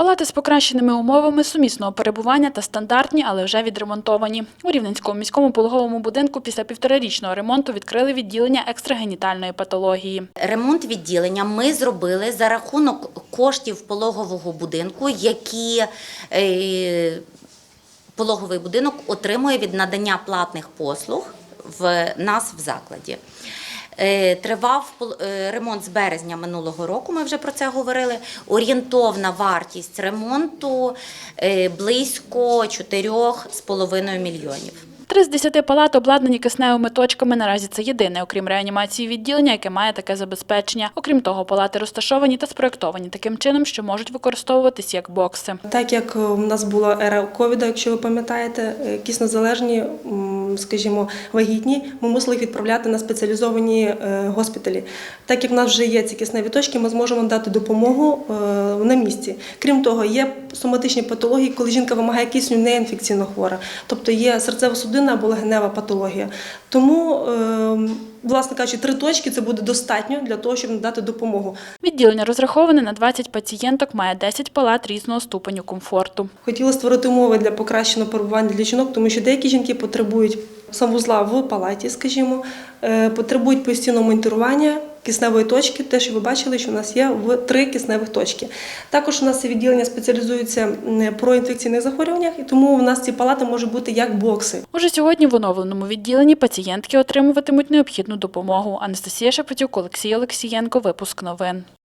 Палати з покращеними умовами сумісного перебування та стандартні, але вже відремонтовані. У Рівненському міському пологовому будинку після півторарічного ремонту відкрили відділення екстрагенітальної патології. Ремонт відділення ми зробили за рахунок коштів пологового будинку, які е, пологовий будинок отримує від надання платних послуг в нас в закладі. Е, Тривав е, ремонт з березня минулого року. Ми вже про це говорили. Орієнтовна вартість ремонту е, близько 4,5 мільйонів. Три з десяти палат обладнані кисневими точками. Наразі це єдине, окрім реанімації відділення, яке має таке забезпечення. Окрім того, палати розташовані та спроектовані таким чином, що можуть використовуватись як бокси. Так як у нас була ера ковіду, якщо ви пам'ятаєте, киснозалежні, м, скажімо, вагітні, ми мусили їх відправляти на спеціалізовані е, госпіталі. Так як в нас вже є ці кисневі точки, ми зможемо дати допомогу е, на місці. Крім того, є соматичні патології, коли жінка вимагає кисню неінфекційно хвора, тобто є серцево-судинна або легенева патологія. Тому, е, власне кажучи, три точки це буде достатньо для того, щоб надати допомогу. Відділення розраховане на 20 пацієнток, має 10 палат різного ступеню комфорту. Хотіла створити умови для покращеного перебування для жінок, тому що деякі жінки потребують санвузла в палаті, скажімо, е, потребують постійного монітурування кисневої точки. Те, що ви бачили, що у нас є в три кисневих точки. Також у нас це відділення спеціалізується про інфекційних захворюваннях, і тому у нас ці палати можуть бути як бокси. Уже сьогодні в оновленому відділенні пацієнтки отримуватимуть необхідну допомогу. Анастасія Шепетюк, Олексій Олексієнко. Випуск новин.